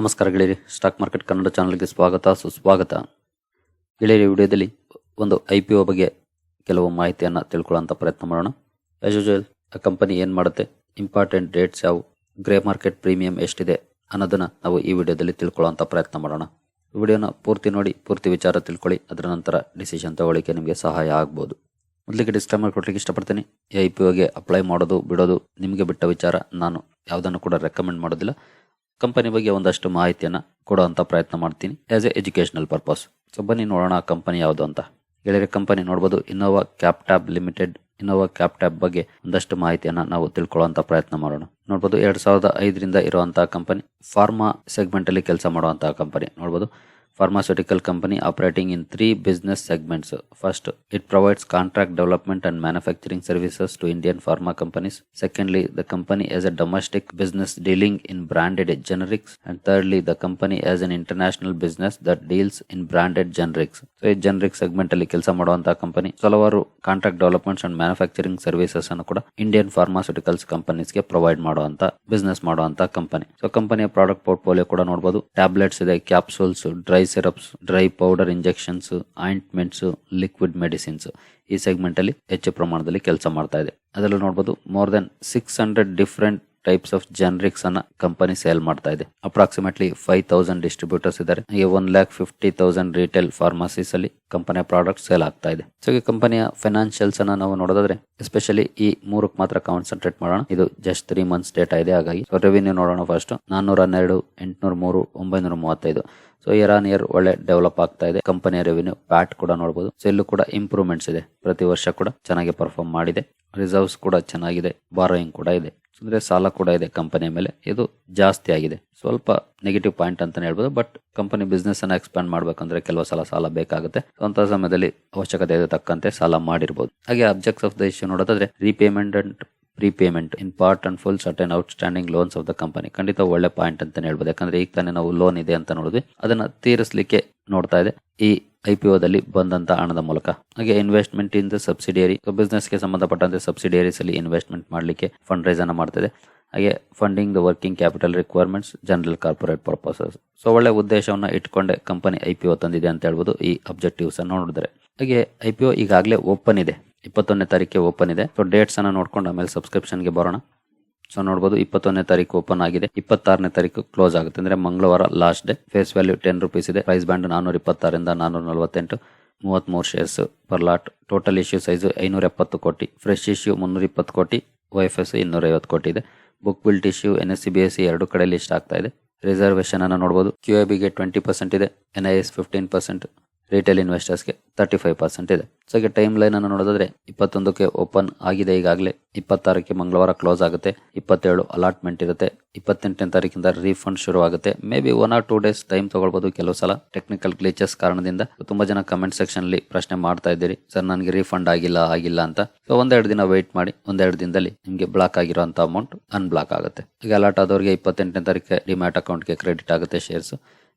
ನಮಸ್ಕಾರ ಗೆಳೆಯರಿ, stock market Kannada ಚಾನಲ್ಗೆ ಸ್ವಾಗತ, ಸುಸ್ವಾಗತ. ಗೆಳೆಯರಿ ವಿಡಿಯೋದಲ್ಲಿ ಒಂದು ಐ ಪಿ ಒ ಬಗ್ಗೆ ಕೆಲವು ಮಾಹಿತಿಯನ್ನು ತಿಳ್ಕೊಳ್ಳೋಂಥ ಪ್ರಯತ್ನ ಮಾಡೋಣ. ಆಸ್ ಯೂಶುವಲ್ ಆ ಕಂಪನಿ ಏನು ಮಾಡುತ್ತೆ ಇಂಪಾರ್ಟೆಂಟ್ ಡೇಟ್ಸ್ ಯಾವು ಗ್ರೇ ಮಾರ್ಕೆಟ್ ಪ್ರೀಮಿಯಂ ಎಷ್ಟಿದೆ ಅನ್ನೋದನ್ನು ನಾವು ಈ ವಿಡಿಯೋದಲ್ಲಿ ತಿಳ್ಕೊಳ್ಳೋಂಥ ಪ್ರಯತ್ನ ಮಾಡೋಣ. ವಿಡಿಯೋನ ಪೂರ್ತಿ ನೋಡಿ, ಪೂರ್ತಿ ವಿಚಾರ ತಿಳ್ಕೊಳ್ಳಿ, ಅದರ ನಂತರ ಡಿಸಿಷನ್ ತಗೊಳ್ಳಿಕ್ಕೆ ನಿಮಗೆ ಸಹಾಯ ಆಗ್ಬೋದು. ಮೊದಲಿಗೆ ಡಿಸ್ಕ್ಲೈಮರ್ ಕೊಡ್ಲಿಕ್ಕೆ ಇಷ್ಟಪಡ್ತೀನಿ ಐ ಪಿ ಒಗೆ ಅಪ್ಲೈ ಮಾಡೋದು, ಬಿಡೋದು ನಿಮಗೆ ಬಿಟ್ಟ ವಿಚಾರ ನಾನು ಯಾವುದನ್ನು ಕೂಡ ರೆಕಮೆಂಡ್ ಮಾಡೋದಿಲ್ಲ. ಕಂಪನಿ ಬಗ್ಗೆ ಒಂದಷ್ಟು ಮಾಹಿತಿಯನ್ನು ಕೊಡುವಂಥ ಪ್ರಯತ್ನ ಮಾಡ್ತೀನಿ. As a educational purpose so ಬನ್ನಿ ನೋಡೋಣ ಆ ಕಂಪನಿ ಯಾವುದು ಅಂತ. ಗೆಳೆಯರ, ಕಂಪನಿ ನೋಡ್ಬೋದು. Innova cap tab limited Innova cap tab ಬಗ್ಗೆ ಒಂದಷ್ಟು ಮಾಹಿತಿಯನ್ನು ನಾವು ತಿಳ್ಕೊಳ್ಳುವಂಥ ಪ್ರಯತ್ನ ಮಾಡೋಣ. ನೋಡ್ಬೋದು, ಎರಡು ಸಾವಿರದ ಐದರಿಂದ ಇರುವಂತಹ ಕಂಪನಿ. ಫಾರ್ಮಾ ಸೆಗ್ಮೆಂಟಲ್ಲಿ ಕೆಲಸ ಮಾಡುವಂಥ ಕಂಪನಿ. ನೋಡ್ಬೋದು pharmaceutical company operating in three business segments. First, it provides contract development and manufacturing services to Indian pharma companies. Secondly, the company has a domestic business dealing in branded generics. And thirdly, the company has an international business that deals in branded generics. So, ಈ generic segment ಅಲ್ಲಿ ಕೆಲಸ ಮಾಡುವಂತಹ company ಹಲವಾರು contract developments and manufacturing services ಅನ್ನು ಕೂಡ Indian pharmaceuticals ಕಂಪನೀಸ್ಗೆ provide ಮಾಡುವಂತ business ಮಾಡುವಂತ ಕಂಪನಿ ಸೊ ಕಂಪನಿಯ ಪ್ರಾಡಕ್ಟ್ ಪೋರ್ಟ್ಫೋಲಿಯೋ ಕೂಡ ನೋಡಬಹುದು ಟ್ಯಾಬ್ಲೆಟ್ಸ್ ಇದೆ capsules dry syrups dry powder injections ointments liquid medicines ಈ ಸೆಗ್ಮೆಂಟ್ ಅಲ್ಲಿ ಹೆಚ್ಚು ಪ್ರಮಾಣದಲ್ಲಿ ಕೆಲಸ ಮಾಡ್ತಾ ಇದೆ. ಅದರಲ್ಲಿ ನೋಡಬಹುದು more than six hundred different types of generics ಅನ್ನ ಕಂಪನಿ ಸೇಲ್ ಮಾಡ್ತಾ ಇದೆ. ಅಪ್ರಾಕ್ಸಿಮೇಟ್ಲಿ ಫೈವ್ ತೌಸಂಡ್ ಡಿಸ್ಟ್ರಿಬ್ಯೂಟರ್ಸ್ ಇದ್ದಾರೆ. One lakh fifty thousand retail pharmacies ಅಲ್ಲಿ ಕಂಪನಿಯ ಪ್ರಾಡಕ್ಟ್ ಸೇಲ್ ಆಗ್ತಾ ಇದೆ. ಸೊ ಈ ಕಂಪನಿಯ ಫೈನಾನ್ಷಿಯಲ್ಸ್ ಅನ್ನ ನಾವು ನೋಡೋದಾದ್ರೆ ಎಸ್ಪೆಷಲಿ ಈ ಮೂರಕ್ಕೆ ಮಾತ್ರ ಕಾನ್ಸಂಟ್ರೇಟ್ ಮಾಡೋಣ. ಇದು ಜಸ್ಟ್ ತ್ರೀ ಮಂತ್ಸ್ ಡೇಟಾ ಇದೆ. ಹಾಗಾಗಿ ರೆವಿನ್ಯೂ ನೋಡೋಣ ಫಸ್ಟ್ ನಾನ್ನೂರ ಹನ್ನೆರಡು, ಎಂಟುನೂರ ಮೂರು, ಒಂಬೈನೂರ ಮೂವತ್ತೈದು. ಸೊ ಇಯರ್ ಆನ್ ಇಯರ್ ಒಳ್ಳೆ ಡೆವಲಪ್ ಆಗ್ತಾ ಇದೆ. ಕಂಪನಿಯ ರೆವಿನ್ಯೂ ಪ್ಯಾಟ್ ಕೂಡ ನೋಡಬಹುದು ಸೆಲ್ ಕೂಡ ಇಂಪ್ರೂವ್ಮೆಂಟ್ಸ್ ಇದೆ. ಪ್ರತಿ ವರ್ಷ ಕೂಡ ಚೆನ್ನಾಗಿ ಪರ್ಫಾರ್ಮ್ ಮಾಡಿದೆ. ರಿಸರ್ವ್ಸ್ ಕೂಡ ಚೆನ್ನಾಗಿದೆ. ಬಾರೋಯಿಂಗ್ ಕೂಡ ಇದೆ. ಅಂದ್ರೆ ಸಾಲ ಕೂಡ ಇದೆ ಕಂಪನಿಯ ಮೇಲೆ. ಇದು ಜಾಸ್ತಿ ಆಗಿದೆ. ಸ್ವಲ್ಪ ನೆಗೆಟಿವ್ ಪಾಯಿಂಟ್ ಅಂತಾನೆ ಹೇಳ್ಬೋದು. ಬಟ್ ಕಂಪನಿ ಬಿಸ್ನೆಸ್ ಅನ್ನ ಎಕ್ಸ್ಪಾಂಡ್ ಮಾಡ್ಬೇಕಂದ್ರೆ ಕೆಲವು ಸಲ ಸಾಲ ಬೇಕಾಗುತ್ತೆ. ಅಂತ ಸಮಯದಲ್ಲಿ ಅವಶ್ಯಕತೆ ಇದೆ ತಕ್ಕಂತೆ ಸಾಲ ಮಾಡಿರ್ಬೋದು. ಹಾಗೆ ಅಬ್ಜೆಕ್ಟ್ಸ್ ಆಫ್ ದ ಇಶ್ಯೂ ನೋಡೋದಾದ್ರೆ repayment and prepayment in part and full certain outstanding loans of the company ಖಂಡಿತ ಒಳ್ಳೆ ಪಾಯಿಂಟ್ ಅಂತ ಹೇಳ್ಬೋದು. ಯಾಕಂದ್ರೆ ಈಗ ತಾನೇ ನಾವು ಲೋನ್ ಇದೆ ಅಂತ ನೋಡಿದ್ವಿ ಅದನ್ನ ತೀರಿಸಲಿಕ್ಕೆ ನೋಡ್ತಾ ಇದೆ. ಈ ಐ ಪಿ ಬಂದಂತ ಹಣದ ಮೂಲಕ. ಹಾಗೆ ಇನ್ವೆಸ್ಟ್ಮೆಂಟ್ ಇನ್ ದ ಸಬ್ಸಿಡಿಯರಿ ಬಿಸ್ನೆಸ್ಗೆ ಸಂಬಂಧಪಟ್ಟಂತೆ ಸಬ್ಸಿಡಿಯರೀಸ್ ಅಲ್ಲಿ ಇನ್ವೆಸ್ಟ್ಮೆಂಟ್ ಮಾಡಲಿಕ್ಕೆ ಫಂಡ್ ರೈಸ್ ಅನ್ನ ಮಾಡ್ತಿದೆ ಹಾಗೆ funding the working capital requirements general corporate purposes so ಒಳ್ಳೆ ಉದ್ದೇಶವನ್ನ ಇಟ್ಕೊಂಡೆ ಕಂಪನಿ ಐ ಪಿ ಒ ತಂದಿದೆ ಅಂತ ಹೇಳ್ಬೋದು ಈ ಅಬ್ಜೆಕ್ಟಿವ್ಸ್ ಅನ್ನು ನೋಡಿದ್ರೆ. ಹಾಗೆ ಐ ಪಿ ಒ ಈಗಾಗಲೇ ಓಪನ್ ಇದೆ. ಇಪ್ಪತ್ತೊಂದನೇ ತಾರೀಕಿಗೆ ಓಪನ್ ಇದೆ. ಸೊ ಡೇಟ್ಸ್ ಅನ್ನ ನೋಡ್ಕೊಂಡು ಆಮೇಲೆ ಸಬ್ಸ್ಕ್ರಿಪ್ಷನ್ಗೆ ಬರೋಣ. ಸೊ ನೋಡಬಹುದು ಇಪ್ಪತ್ತೊಂದನೇ ತಾರೀಕು ಓಪನ್ ಆಗಿದೆ. ಇಪ್ಪತ್ತಾರನೇ ತಾರೀಕು ಕ್ಲೋಸ್ ಆಗುತ್ತೆ. ಅಂದ್ರೆ ಮಂಗಳವಾರ last day face value ten rupees ಇದೆ. ಪ್ರೈಸ್ ಬ್ಯಾಂಡ್ ನಾನೂರ ಇಪ್ಪತ್ತಾರರಿಂದ ನಾನೂರ ನಲವತ್ತೆಂಟು. ಮೂವತ್ಮೂರು shares per lot total issue size ಐನೂರ ಎಪ್ಪತ್ತು ಕೋಟಿ. ಫ್ರೆಶ್ ಇಶ್ಯೂ ಮುನ್ನೂರ ಇಪ್ಪತ್ತು ಕೋಟಿ. ವೈಫ್ ಎಸ್ ಇನ್ನೂರ ಐವತ್ತು ಕೋಟಿ ಇದೆ. Book built issue N S C B S C ಎರಡು ಕಡೆ ಲಿಸ್ಟ್ ಆಗ್ತಾ ಇದೆ. ರಿಸರ್ವೇಶನ್ ಅನ್ನು ನೋಡಬಹುದು ಕ್ಯೂ ಐ ಬಿಗೆ ಟ್ವೆಂಟಿ ಪರ್ಸೆಂಟ್ ಇದೆ. N I S fifteen percent retail ಇನ್ವೆಸ್ಟರ್ಸ್ಗೆ thirty five percent ಇದೆ. ಸೊ ಈಗ ಟೈಮ್ ಲೈನ್ ಅನ್ನು ನೋಡೋದಾದ್ರೆ ಇಪ್ಪತ್ತೊಂದಕ್ಕೆ ಓಪನ್ ಆಗಿದೆ. ಈಗಾಗಲೇ ಇಪ್ಪತ್ತಾರಕ್ಕೆ ಮಂಗಳವಾರ ಕ್ಲೋಸ್ ಆಗುತ್ತೆ. ಇಪ್ಪತ್ತೇಳು ಅಲಾಟ್ಮೆಂಟ್ ಇರುತ್ತೆ. ಇಪ್ಪತ್ತೆಂಟನೇ ತಾರೀಕಿಂದ ರೀಫಂಡ್ ಶುರು ಆಗುತ್ತೆ may be one or two days time ತಗೊಳ್ಬಹುದು ಕೆಲವು ಸಲ. ಟೆಕ್ನಿಕಲ್ ಗ್ಲೀಚಸ್ ಕಾರಣದಿಂದ. ತುಂಬಾ ಜನ ಕಮೆಂಟ್ ಸೆಕ್ಷನ್ ಅಲ್ಲಿ ಪ್ರಶ್ನೆ ಮಾಡ್ತಾ ಇದ್ದೀರಿ. ಸರ್ ನನಗೆ ರೀಫಂಡ್ ಆಗಿಲ್ಲ ಆಗಿಲ್ಲ ಅಂತ. ಸೊ ಒಂದೆರಡು ದಿನ ವೆಯ್ಟ್ ಮಾಡಿ. ಒಂದೆರಡು ದಿನದಲ್ಲಿ ನಿಮಗೆ ಬ್ಲಾಕ್ ಆಗಿರುವಂತ ಅಮೌಂಟ್ ಅನ್ಬ್ಲಾಕ್ ಆಗುತ್ತೆ. ಈಗ ಅಲಾಟ್ ಆದವರಿಗೆ ಇಪ್ಪತ್ತೆಂಟನೇ ತಾರೀಕು ಡಿಮ್ಯಾಟ್ ಅಕೌಂಟ್ಗೆ ಕ್ರೆಡಿಟ್ ಆಗುತ್ತೆ ಶೇರ್ಸ್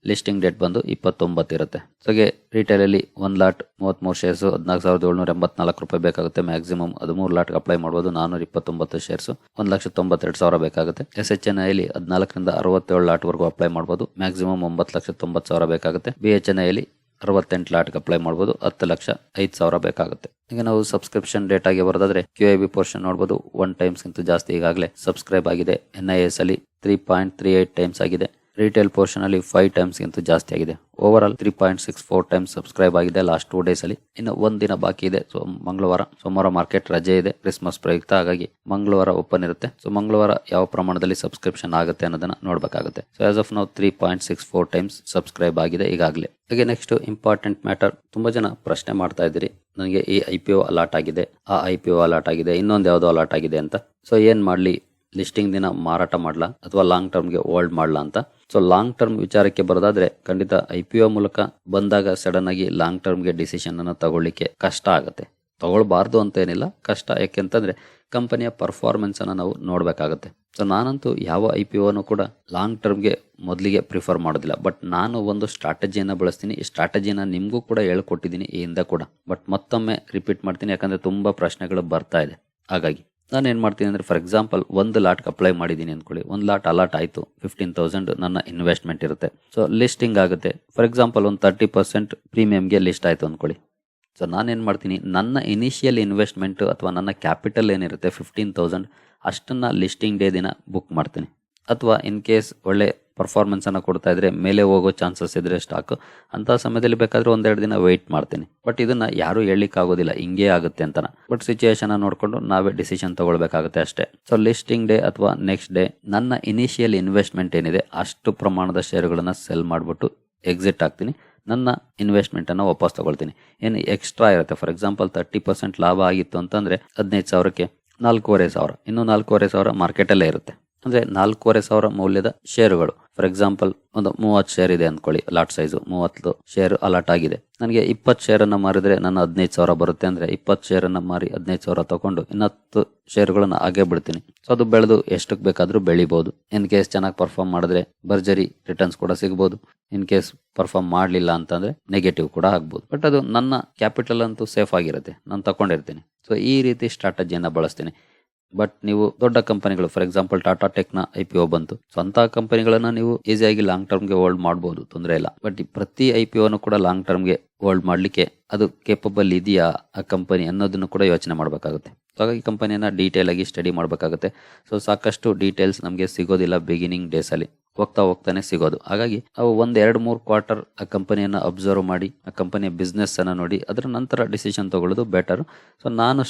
ಲಿಸ್ಟಿಂಗ್ ಡೇಟ್ ಬಂದು ಇಪ್ಪತ್ತೊಂಬತ್ತು ಇರುತ್ತೆ. ಸೊ ರಿಟೇಲ್ ಅಲ್ಲಿ ಒಂದ್ ಲಾಟ್ ಮೂವತ್ಮೂರು ಶೇರ್ಸು ಹದಿನಾಲ್ಕು ಸಾವಿರದ ಏಳ್ನೂರ ಎಂಬತ್ನಾಲ್ಕು ರೂಪಾಯಿ ಬೇಕಾಗುತ್ತೆ. ಮ್ಯಾಕ್ಸಿಮಮ್ ಹದಿಮೂರು ಲಾಟ್ ಅಪ್ಲೈ ಮಾಡಬಹುದು ನಾನೂರ ಇಪ್ಪತ್ತೊಂಬತ್ತು ಶೇರ್ಸು ಒಂದು ಲಕ್ಷ ತೊಂಬತ್ತೆರಡು ಸಾವಿರ ಬೇಕಾಗುತ್ತೆ. ಎಸ್ ಎಚ್ ಎನ್ ಐಲಿ ಹದಿನಾಲ್ಕರಿಂದ ಅರವತ್ತೇಳು ಲಾಟ್ ವರೆಗೂ ಅಪ್ಲೈ ಮಾಡಬಹುದು ಮ್ಯಾಕ್ಸಿಮಮ್ ಒಂಬತ್ತು ಲಕ್ಷ ತೊಂಬತ್ತು ಸಾವಿರ ಬೇಕಾಗುತ್ತೆ. ಬಿ ಎಚ್ ಎನ್ ಐಲಿ ಅರವತ್ತೆಂಟು ಲಾಟ್ಗೆ ಅಪ್ಲೈ ಮಾಡ್ಬೋದು. ಹತ್ತು ಲಕ್ಷ ಐದು ಸಾವಿರ ಬೇಕಾಗುತ್ತೆ. ಈಗ ನಾವು ಸಬ್ಸ್ಕ್ರಿಪ್ಷನ್ ಡೇಟಾಗೆ ಬರೋದಾದ್ರೆ ಕ್ಯೂ ಐ ಬಿ ಪೋರ್ಷನ್ ನೋಡಬಹುದು ಒನ್ ಟೈಮ್ಸ್ ಗಿಂತ ಜಾಸ್ತಿ ಈಗಾಗಲೇ ಸಬ್ಸ್ಕ್ರೈಬ್ ಆಗಿದೆ. ಎನ್ ಐ ಎಸ್ ಅಲ್ಲಿ three point three eight times ಆಗಿದೆ. ರಿಟೇಲ್ ಪೋರ್ಷನ್ ಅಲ್ಲಿ ಫೈವ್ ಟೈಮ್ಸ್ ಗಿಂತ ಜಾಸ್ತಿ ಆಗಿದೆ. Over all three point six four times subscribe ಆಗಿದೆ ಲಾಸ್ಟ್ ಟೂ ಡೇಸ್ ಅಲ್ಲಿ. ಇನ್ನು ಒಂದ್ ದಿನ ಬಾಕಿ ಇದೆ. ಸೊ ಮಂಗಳವಾರ, ಸೋಮವಾರ ಮಾರ್ಕೆಟ್ ರಜೆ ಇದೆ. ಕ್ರಿಸ್ಮಸ್ ಪ್ರಯುಕ್ತ. ಹಾಗಾಗಿ ಮಂಗಳವಾರ ಓಪನ್ ಇರುತ್ತೆ. ಸೊ ಮಂಗಳವಾರ ಯಾವ ಪ್ರಮಾಣದಲ್ಲಿ ಸಬ್ಸ್ಕ್ರಿಪ್ಷನ್ ಆಗುತ್ತೆ ಅನ್ನೋದನ್ನ ನೋಡಬೇಕಾಗುತ್ತೆ. ಸೊ ಆಸ್ ಆಫ್ ನಾವು three point six four times subscribe ಆಗಿದೆ ಈಗಾಗಲೇ. ಹಾಗೆ ನೆಕ್ಸ್ಟ್ ಇಂಪಾರ್ಟೆಂಟ್ ಮ್ಯಾಟರ್ ತುಂಬಾ ಜನ ಪ್ರಶ್ನೆ ಮಾಡ್ತಾ ಇದ್ದೀರಿ. ನನಗೆ ಈ ಐ ಪಿ ಒ ಅಲಾಟ್ ಆಗಿದೆ. ಆ ಐ ಪಿ ಒ ಅಲಾಟ್ ಆಗಿದೆ. ಇನ್ನೊಂದು ಯಾವುದೋ ಅಲಾಟ್ ಆಗಿದೆ ಅಂತ. ಸೊ ಏನ್ ಮಾಡ್ಲಿ? ಲಿಸ್ಟಿಂಗ್ ದಿನ ಮಾರಾಟ ಮಾಡ್ಲಾ ಅಥವಾ ಲಾಂಗ್ ಟರ್ಮ್ಗೆ ಹೋಲ್ಡ್ ಮಾಡ್ಲಾ ಅಂತ. ಸೊ ಲಾಂಗ್ ಟರ್ಮ್ ವಿಚಾರಕ್ಕೆ ಬರೋದಾದ್ರೆ ಖಂಡಿತ ಐ ಪಿ ಒ ಮೂಲಕ ಬಂದಾಗ ಸಡನ್ ಆಗಿ ಲಾಂಗ್ ಟರ್ಮ್ಗೆ ಡಿಸಿಷನ್ ಅನ್ನು ತಗೊಳ್ಳಿಕ್ಕೆ ಕಷ್ಟ ಆಗುತ್ತೆ. ತಗೊಳ್ಬಾರ್ದು ಅಂತ ಏನಿಲ್ಲ. ಕಷ್ಟ ಯಾಕೆಂತಂದ್ರೆ ಕಂಪನಿಯ ಪರ್ಫಾರ್ಮೆನ್ಸ್ ಅನ್ನ ನಾವು ನೋಡ್ಬೇಕಾಗತ್ತೆ. ಸೊ ನಾನಂತೂ ಯಾವ ಐ ಪಿ ಒನು ಕೂಡ ಲಾಂಗ್ ಟರ್ಮ್ಗೆ ಮೊದಲಿಗೆ ಪ್ರಿಫರ್ ಮಾಡೋದಿಲ್ಲ. ಬಟ್ ನಾನು ಒಂದು ಸ್ಟ್ರಾಟಜಿಯನ್ನು ಬಳಸ್ತೀನಿ. ಈ ಸ್ಟ್ರಾಟಜಿನ ನಿಮಗೂ ಕೂಡ ಹೇಳ್ಕೊಟ್ಟಿದ್ದೀನಿ ಈ ಹಿಂದೆ ಕೂಡ. ಬಟ್ ಮತ್ತೊಮ್ಮೆ ರಿಪೀಟ್ ಮಾಡ್ತೀನಿ. ಯಾಕಂದ್ರೆ ತುಂಬ ಪ್ರಶ್ನೆಗಳು ಬರ್ತಾ ಇದೆ. ಹಾಗಾಗಿ. ನಾನು ಏನು ಮಾಡ್ತೀನಿ ಅಂದರೆ ಫಾರ್ ಎಕ್ಸಾಂಪಲ್ ಒಂದು ಲಾಟ್ಗೆ ಅಪ್ಲೈ ಮಾಡಿದ್ದೀನಿ ಅಂದ್ಕೊಳ್ಳಿ. ಒಂದು ಲಾಟ್ ಅಲಾಟ್ ಆಯಿತು. ಫಿಫ್ಟೀನ್ ತೌಸಂಡ್ ನನ್ನ ಇನ್ವೆಸ್ಟ್ಮೆಂಟ್ ಇರುತ್ತೆ. ಸೊ ಲಿಸ್ಟಿಂಗ್ ಆಗುತ್ತೆ. ಫಾರ್ ಎಕ್ಸಾಂಪಲ್ ಒಂದು ತರ್ಟಿ ಪರ್ಸೆಂಟ್ ಪ್ರೀಮಿಯಮ್ಗೆ ಲಿಸ್ಟ್ ಆಯಿತು ಅಂದ್ಕೊಳ್ಳಿ. ಸೊ ನಾನೇನು ಮಾಡ್ತೀನಿ? ನನ್ನ ಇನಿಷಿಯಲ್ ಇನ್ವೆಸ್ಟ್ಮೆಂಟ್ ಅಥವಾ ನನ್ನ ಕ್ಯಾಪಿಟಲ್ ಏನಿರುತ್ತೆ ಫಿಫ್ಟೀನ್ ತೌಸಂಡ್ ಅಷ್ಟನ್ನು ಲಿಸ್ಟಿಂಗ್ ಡೇ ದಿನ ಬುಕ್ ಮಾಡ್ತೀನಿ. ಅಥವಾ ಇನ್ ಕೇಸ್ ಒಳ್ಳೆ ಪರ್ಫಾರ್ಮೆನ್ಸನ್ನು ಕೊಡ್ತಾ ಇದ್ರೆ ಮೇಲೆ ಹೋಗೋ ಚಾನ್ಸಸ್ ಇದ್ರೆ ಸ್ಟಾಕ್ ಅಂತ ಸಮಯದಲ್ಲಿ ಬೇಕಾದ್ರೆ ಒಂದೆರಡು ದಿನ ವೆಯ್ಟ್ ಮಾಡ್ತೀನಿ. ಬಟ್ ಇದನ್ನ ಯಾರು ಆಗೋದಿಲ್ಲ ಹಿಂಗೆ ಆಗುತ್ತೆ ಅಂತ ಬಟ್ ಸಿಚುಯೇಷನ್ ನೋಡಿಕೊಂಡು ನಾವೇ ಡಿಸಿಷನ್ ತಗೊಳ್ಬೇಕಾಗುತ್ತೆ ಅಷ್ಟೇ. ಸೊ ಲಿಸ್ಟಿಂಗ್ ಡೇ ಅಥವಾ ನೆಕ್ಸ್ಟ್ ಡೇ ನನ್ನ ಇನಿಷಿಯಲ್ ಇನ್ವೆಸ್ಟ್ಮೆಂಟ್ ಏನಿದೆ ಅಷ್ಟು ಪ್ರಮಾಣದ ಶೇರುಗಳನ್ನ ಸೆಲ್ ಮಾಡಿಬಿಟ್ಟು ಎಕ್ಸಿಟ್ ಆಗ್ತೀನಿ. ನನ್ನ ಇನ್ವೆಸ್ಟ್ಮೆಂಟನ್ನು ವಾಪಸ್ ತಗೊಳ್ತೀನಿ. ಏನು ಎಕ್ಸ್ಟ್ರಾ ಇರುತ್ತೆ? ಫಾರ್ ಎಕ್ಸಾಂಪಲ್ ತರ್ಟಿ ಪರ್ಸೆಂಟ್ ಲಾಭ ಆಗಿತ್ತು ಅಂತಂದರೆ ಹದಿನೈದು ಸಾವಿರಕ್ಕೆ ನಾಲ್ಕೂವರೆ ಸಾವಿರ. ಇನ್ನು ನಾಲ್ಕೂವರೆ ಸಾವಿರ ಮಾರ್ಕೆಟಲ್ಲೇ ಇರುತ್ತೆ. ಅಂದರೆ ನಾಲ್ಕೂವರೆ ಸಾವಿರ ಮೌಲ್ಯದ ಷೇರುಗಳು. ಫಾರ್ ಎಕ್ಸಾಂಪಲ್ ಒಂದು ಮೂವತ್ತು ಶೇರ್ ಇದೆ ಅಂದ್ಕೊಳ್ಳಿ ಲಾಟ್ ಸೈಜು ಮೂವತ್ತು ಶೇರ್ ಅಲಾಟ್ ಆಗಿದೆ. ನನಗೆ ಇಪ್ಪತ್ತು ಶೇರನ್ನು ಮಾರಿದ್ರೆ ನನ್ನ ಹದಿನೈದು ಸಾವಿರ ಬರುತ್ತೆ ಅಂದರೆ ಇಪ್ಪತ್ತು ಶೇರನ್ನು ಮಾರಿ ಹದಿನೈದು ಸಾವಿರ ತಗೊಂಡು ಇನ್ನತ್ತು ಶೇರುಗಳನ್ನು ಹಾಗೆ ಬಿಡ್ತೀನಿ. ಸೊ ಅದು ಬೆಳೆದು ಎಷ್ಟಕ್ಕೆ ಬೇಕಾದರೂ ಬೆಳಿಬೋದು. ಇನ್ ಕೇಸ್ ಚೆನ್ನಾಗಿ ಪರ್ಫಾರ್ಮ್ ಮಾಡಿದ್ರೆ ಭರ್ಜರಿ ರಿಟರ್ನ್ಸ್ ಕೂಡ ಸಿಗ್ಬೋದು. ಇನ್ ಕೇಸ್ ಪರ್ಫಾರ್ಮ್ ಮಾಡಲಿಲ್ಲ ಅಂತಂದ್ರೆ ನೆಗೆಟಿವ್ ಕೂಡ ಆಗ್ಬೋದು. ಬಟ್ ಅದು ನನ್ನ ಕ್ಯಾಪಿಟಲ್ ಅಂತೂ ಸೇಫ್ ಆಗಿರುತ್ತೆ. ನಾನು ತಗೊಂಡಿರ್ತೀನಿ ಸೊ ಈ ರೀತಿ ಸ್ಟ್ರಾಟಜಿಯನ್ನ ಬಳಸ್ತೀನಿ. ಬಟ್ ನೀವು ದೊಡ್ಡ ಕಂಪನಿಗಳು ಫಾರ್ ಎಕ್ಸಾಂಪಲ್ ಟಾಟಾ ಟೆಕ್ನ ಐ ಪಿ ಒ ಬಂತು. ಸ್ವಂತ ಕಂಪನಿಗಳನ್ನ ನೀವು ಈಸಿಯಾಗಿ ಲಾಂಗ್ ಟರ್ಮ್ಗೆ ಹೋಲ್ಡ್ ಮಾಡಬಹುದು ತೊಂದರೆ ಇಲ್ಲ. ಬಟ್ ಪ್ರತಿ ಐ ಪಿ ಒನು ಕೂಡ ಲಾಂಗ್ ಟರ್ಮ್ಗೆ ಹೋಲ್ಡ್ ಮಾಡಲಿಕ್ಕೆ ಅದು ಕೇಪಬಲ್ ಇದೆಯಾ ಆ ಕಂಪನಿ ಅನ್ನೋದನ್ನು ಕೂಡ ಯೋಚನೆ ಮಾಡಬೇಕಾಗುತ್ತೆ. ಹಾಗಾಗಿ ಕಂಪನಿಯನ್ನ ಡೀಟೇಲ್ ಆಗಿ ಸ್ಟಡಿ ಮಾಡಬೇಕಾಗುತ್ತೆ. ಸೊ ಸಾಕಷ್ಟು ಡೀಟೇಲ್ಸ್ ನಮಗೆ ಸಿಗೋದಿಲ್ಲ ಬಿಗಿನಿಂಗ್ ಡೇಸ್ ಅಲ್ಲಿ. ಹೋಗ್ತಾ ಹೋಗ್ತಾನೆ ಸಿಗೋದು. ಹಾಗಾಗಿ ನಾವು ಒಂದ್ ಎರಡು ಮೂರು ಕ್ವಾರ್ಟರ್ ಆ ಕಂಪನಿಯನ್ನ ಅಬ್ಸರ್ವ್ ಮಾಡಿ, ಆ ಕಂಪನಿಯ ಬಿಸ್ನೆಸ್ ಅನ್ನ ನೋಡಿ, ಅದರ ನಂತರ ಡಿಸಿಷನ್ ತಗೊಳ್ಳೋದು ಬೆಟರ್ ಸೊ ನಾನು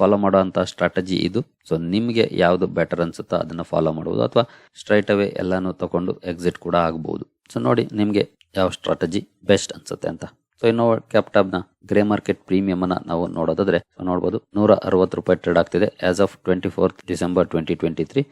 ಫಾಲೋ ಮಾಡುವಂಥ ಸ್ಟ್ರಾಟಜಿ ಇದು. ಸೊ ನಿಮಗೆ ಯಾವುದು ಬೆಟರ್ ಅನ್ಸುತ್ತೋ ಅದನ್ನು ಫಾಲೋ ಮಾಡ್ಬೋದು ಅಥವಾ ಸ್ಟ್ರೈಟ್ ಅವೇ ಎಲ್ಲಾನು ತಗೊಂಡು ಎಕ್ಸಿಟ್ ಕೂಡ ಆಗ್ಬೋದು. ಸೊ ನೋಡಿ ನಿಮಗೆ ಯಾವ ಸ್ಟ್ರಾಟಜಿ ಬೆಸ್ಟ್ ಅನ್ಸುತ್ತೆ ಅಂತ. ಸೊ ಇನ್ನೋವಾ ಕ್ಯಾಪ್ಟಾಬ್ನ ಗ್ರೇ ಮಾರ್ಕೆಟ್ ಪ್ರೀಮಿಯಂ ಅನ್ನ ನಾವು ನೋಡೋದಾದ್ರೆ ಸೊ ನೋಡಬಹುದು ನೂರ ಅರವತ್ತು ರೂಪಾಯಿ ಟ್ರೇಡ್ ಆಗ್ತಿದೆ as of twenty fourth December twenty twenty three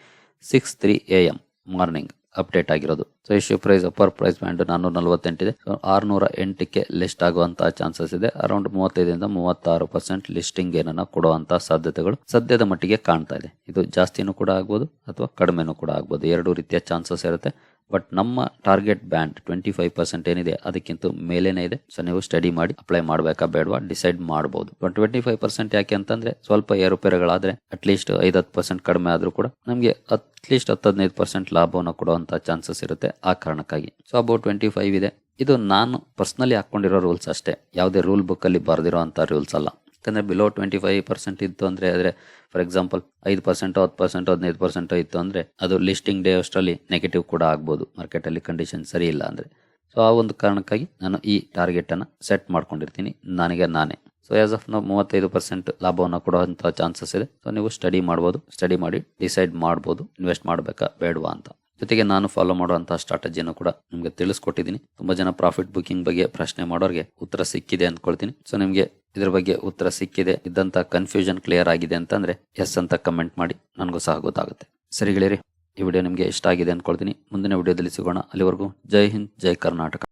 six three A M morning update ಆಗಿರೋದು. So issue price upper price band ನಾನ್ನೂರ ನಲವತ್ತೆಂಟಿದೆ. ಸೊ ಆರ್ನೂರ ಎಂಟಕ್ಕೆ ಲಿಸ್ಟ್ ಆಗುವಂತಹ ಚಾನ್ಸಸ್ ಇದೆ. ಅರೌಂಡ್ ಮೂವತ್ತೈದರಿಂದ ಮೂವತ್ತಾರು ಪರ್ಸೆಂಟ್ ಲಿಸ್ಟಿಂಗ್ ಏನನ್ನ ಕೊಡುವಂತಹ ಸಾಧ್ಯತೆಗಳು ಸದ್ಯದ ಮಟ್ಟಿಗೆ ಕಾಣ್ತಾ ಇದೆ. ಇದು ಜಾಸ್ತಿನೂ ಕೂಡ ಆಗ್ಬೋದು ಅಥವಾ ಕಡಿಮೆನೂ ಕೂಡ ಆಗ್ಬೋದು. ಎರಡು ರೀತಿಯ ಚಾನ್ಸಸ್ ಇರುತ್ತೆ. ಬಟ್ ನಮ್ಮ target band twenty five percent ಏನಿದೆ, ಅದಕ್ಕಿಂತ ಮೇಲೇನೆ ಇದೆ. ಸೊ ನೀವು ಸ್ಟಡಿ ಮಾಡಿ ಅಪ್ಲೈ ಮಾಡಬೇಕಾ ಬೇಡವಾ? ಡಿಸೈಡ್ ಮಾಡಬಹುದು ಟ್ವೆಂಟಿ ಫೈವ್ ಪರ್ಸೆಂಟ್ ಯಾಕೆ ಅಂತಂದ್ರೆ, ಸ್ವಲ್ಪ ಏರುಪೇರುಗಳಾದ್ರೆ ಅಟ್ಲೀಸ್ಟ್ ಐದತ್ತು ಪರ್ಸೆಂಟ್ ಕಡಿಮೆ ಆದ್ರೂ ಕೂಡ ನಮಗೆ ಅಟ್ಲೀಸ್ಟ್ ಹತ್ತು ಹದಿನೈದು ಪರ್ಸೆಂಟ್ ಲಾಭವನ್ನು ಕೊಡುವಂತ ಚಾನ್ಸಸ್ ಇರುತ್ತೆ ಆ ಕಾರಣಕ್ಕಾಗಿ. ಸೊ ಅಬೌಟ್ ಟ್ವೆಂಟಿ ಫೈವ್ ಇದೆ. ಇದು ನಾನು ಪರ್ಸನಲಿ ಹಾಕೊಂಡಿರೋ ರೂಲ್ಸ್ ಅಷ್ಟೇ. ಯಾವುದೇ ರೂಲ್ ಬುಕ್ ಅಲ್ಲಿ ಬರೆದಿರೋ ಅಂತ ರೂಲ್ಸ್ ಅಲ್ಲ. ಯಾಕಂದ್ರೆ ಬಿಲೋ ಟ್ವೆಂಟಿ ಫೈವ್ ಪರ್ಸೆಂಟ್ ಇತ್ತು ಅಂದರೆ ಆದರೆ ಫಾರ್ ಎಕ್ಸಾಂಪಲ್ ಐದು ಪರ್ಸೆಂಟೋ ಹತ್ತು ಪರ್ಸೆಂಟೋ ಹದಿನೈದು ಪರ್ಸೆಂಟೋ ಇತ್ತು ಅಂದರೆ ಅದು ಲಿಸ್ಟಿಂಗ್ ಡೇ ಅಷ್ಟರಲ್ಲಿ ನೆಗೆಟಿವ್ ಕೂಡ ಆಗ್ಬೋದು. ಮಾರ್ಕೆಟಲ್ಲಿ ಕಂಡೀಷನ್ ಸರಿ ಇಲ್ಲ ಅಂದರೆ. ಸೊ ಆ ಒಂದು ಕಾರಣಕ್ಕಾಗಿ ನಾನು ಈ ಟಾರ್ಗೆಟನ್ನು ಸೆಟ್ ಮಾಡ್ಕೊಂಡಿರ್ತೀನಿ. ನನಗೆ ನಾನೇ. ಸೊ ಆಸ್ ಆಫ್ ನಾವು ಮೂವತ್ತೈದು ಪರ್ಸೆಂಟ್ ಲಾಭವನ್ನು ಕೊಡುವಂಥ ಚಾನ್ಸಸ್ ಇದೆ. ಸೊ ನೀವು ಸ್ಟಡಿ ಮಾಡ್ಬೋದು. ಸ್ಟಡಿ ಮಾಡಿ ಡಿಸೈಡ್ ಮಾಡ್ಬೋದು. ಇನ್ವೆಸ್ಟ್ ಮಾಡಬೇಕಾ? ಬೇಡವಾ ಅಂತ. ಜೊತೆಗೆ ನಾನು ಫಾಲೋ ಮಾಡುವಂಥ ಸ್ಟ್ರಾಟಜಿಯನ್ನು ಕೂಡ ನಿಮಗೆ ತಿಳಿಸ್ಕೊಟ್ಟಿದ್ದೀನಿ. ತುಂಬಾ ಜನ ಪ್ರಾಫಿಟ್ ಬುಕಿಂಗ್ ಬಗ್ಗೆ ಪ್ರಶ್ನೆ ಮಾಡೋರಿಗೆ ಉತ್ತರ ಸಿಕ್ಕಿದೆ ಅಂದ್ಕೊಳ್ತೀನಿ. ಸೊ ನಿಮಗೆ ಇದ್ರ ಬಗ್ಗೆ ಉತ್ತರ ಸಿಕ್ಕಿದೆ. ಇದ್ದಂತ ಕನ್ಫ್ಯೂಷನ್ ಕ್ಲಿಯರ್ ಆಗಿದೆ ಅಂತಂದ್ರೆ ಎಸ್ ಅಂತ ಕಮೆಂಟ್ ಮಾಡಿ, ನನಗೂ ಸಹ ಗೊತ್ತಾಗುತ್ತೆ. ಸರಿ ಗೆಳೆಯರಿ, ಈ ವಿಡಿಯೋ ನಿಮಗೆ ಇಷ್ಟ ಆಗಿದೆ ಅಂದ್ಕೊಳ್ತೀನಿ ಮುಂದಿನ ವಿಡಿಯೋದಲ್ಲಿ ಸಿಗೋಣ. ಅಲ್ಲಿವರೆಗೂ ಜೈ ಹಿಂದ್, ಜೈ ಕರ್ನಾಟಕ.